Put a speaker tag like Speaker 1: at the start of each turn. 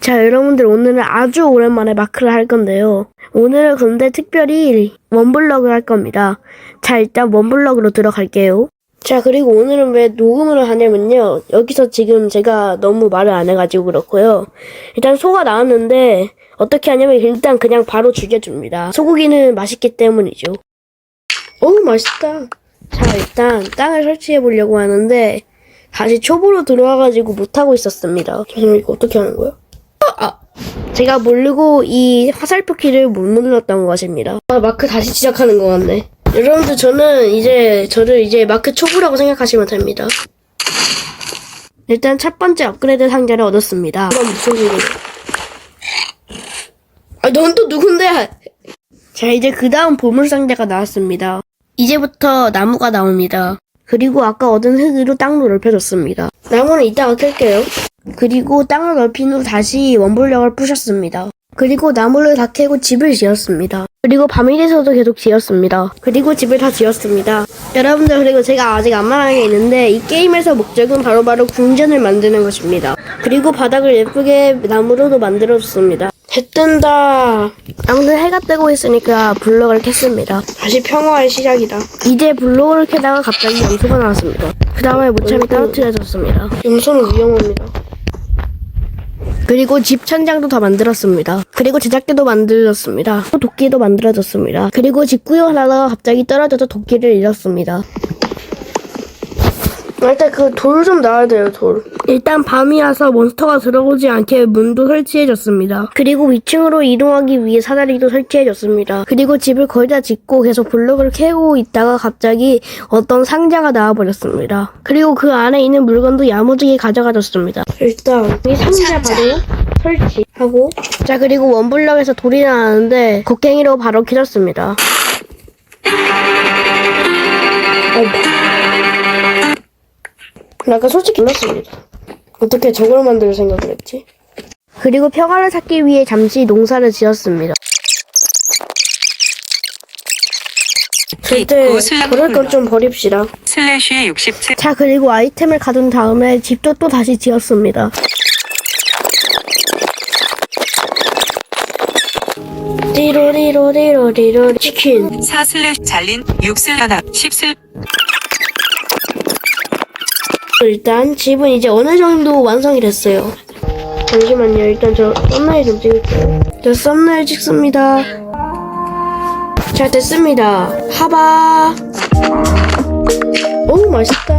Speaker 1: 자, 여러분들 오늘은 아주 오랜만에 마크를 할 건데요. 오늘은 근데 특별히 원블럭을 할 겁니다. 자, 일단 원블럭으로 들어갈게요. 자, 그리고 오늘은 왜 녹음을 하냐면요. 여기서 지금 제가 너무 말을 안 해가지고 그렇고요. 일단 소가 나왔는데 어떻게 하냐면 일단 그냥 바로 죽여줍니다. 소고기는 맛있기 때문이죠. 오, 맛있다. 자, 일단 땅을 설치해 보려고 하는데 다시 초보로 들어와가지고 못하고 있었습니다. 잠시만, 이거 어떻게 하는 거야? 아, 제가 모르고 이 화살표 키를 못 눌렀던 것입니다. 아, 마크 다시 시작하는 것 같네. 여러분들, 저는 이제, 저를 이제 마크 초보라고 생각하시면 됩니다. 일단 첫 번째 업그레이드 상자를 얻었습니다. 이건 무슨 소리야? 아, 넌 또 누군데? 자, 이제 그 다음 보물 상자가 나왔습니다. 이제부터 나무가 나옵니다. 그리고 아까 얻은 흙으로 땅도 넓혀줬습니다. 나무는 이따가 캘게요. 그리고 땅을 넓힌 후 다시 원불력을 부셨습니다. 그리고 나무를 다 캐고 집을 지었습니다. 그리고 밤이 돼서도 계속 지었습니다. 그리고 집을 다 지었습니다. 여러분들 그리고 제가 아직 안 말한 게 있는데 이 게임에서 목적은 바로바로 궁전을 만드는 것입니다. 그리고 바닥을 예쁘게 나무로도 만들어줬습니다. 해 뜬다. 아무튼 해가 뜨고 있으니까 블럭을 캤습니다. 다시 평화의 시작이다. 이제 블록을 캐다가 갑자기 염소가 나왔습니다. 그 다음에 모참이 떨어뜨려졌습니다. 염소는 위험합니다. 그리고 집 천장도 다 만들었습니다. 그리고 제작대도 만들었습니다. 또 도끼도 만들어졌습니다. 그리고 집 구경하다가 갑자기 떨어져서 도끼를 잃었습니다. 일단 그 돌 좀 나와야 돼요, 돌. 일단 밤이라서 몬스터가 들어오지 않게 문도 설치해줬습니다. 그리고 위층으로 이동하기 위해 사다리도 설치해줬습니다. 그리고 집을 거의 다 짓고 계속 블록을 캐고 있다가 갑자기 어떤 상자가 나와버렸습니다. 그리고 그 안에 있는 물건도 야무지게 가져가졌습니다. 일단 이 상자 바로 설치하고 자 그리고 원블럭에서 돌이 나왔는데 곡괭이로 바로 캐졌습니다. 나 아까 솔직히 놀랐습니다. 어떻게 저걸 만들 생각을 했지? 그리고 평화를 찾기 위해 잠시 농사를 지었습니다. 절대 그럴 건 좀 버립시다.
Speaker 2: 슬래시의 67
Speaker 1: 자 그리고 아이템을 가둔 다음에 집도 또 다시 지었습니다. 띠로리로리로리로 치킨
Speaker 2: 4 슬래시 잘린 6 슬 하나 10슬
Speaker 1: 일단 집은 이제 어느 정도 완성이 됐어요. 잠시만요. 일단 저 썸네일 좀 찍을게요. 저 썸네일 찍습니다. 잘 됐습니다. 하바. 오 맛있다.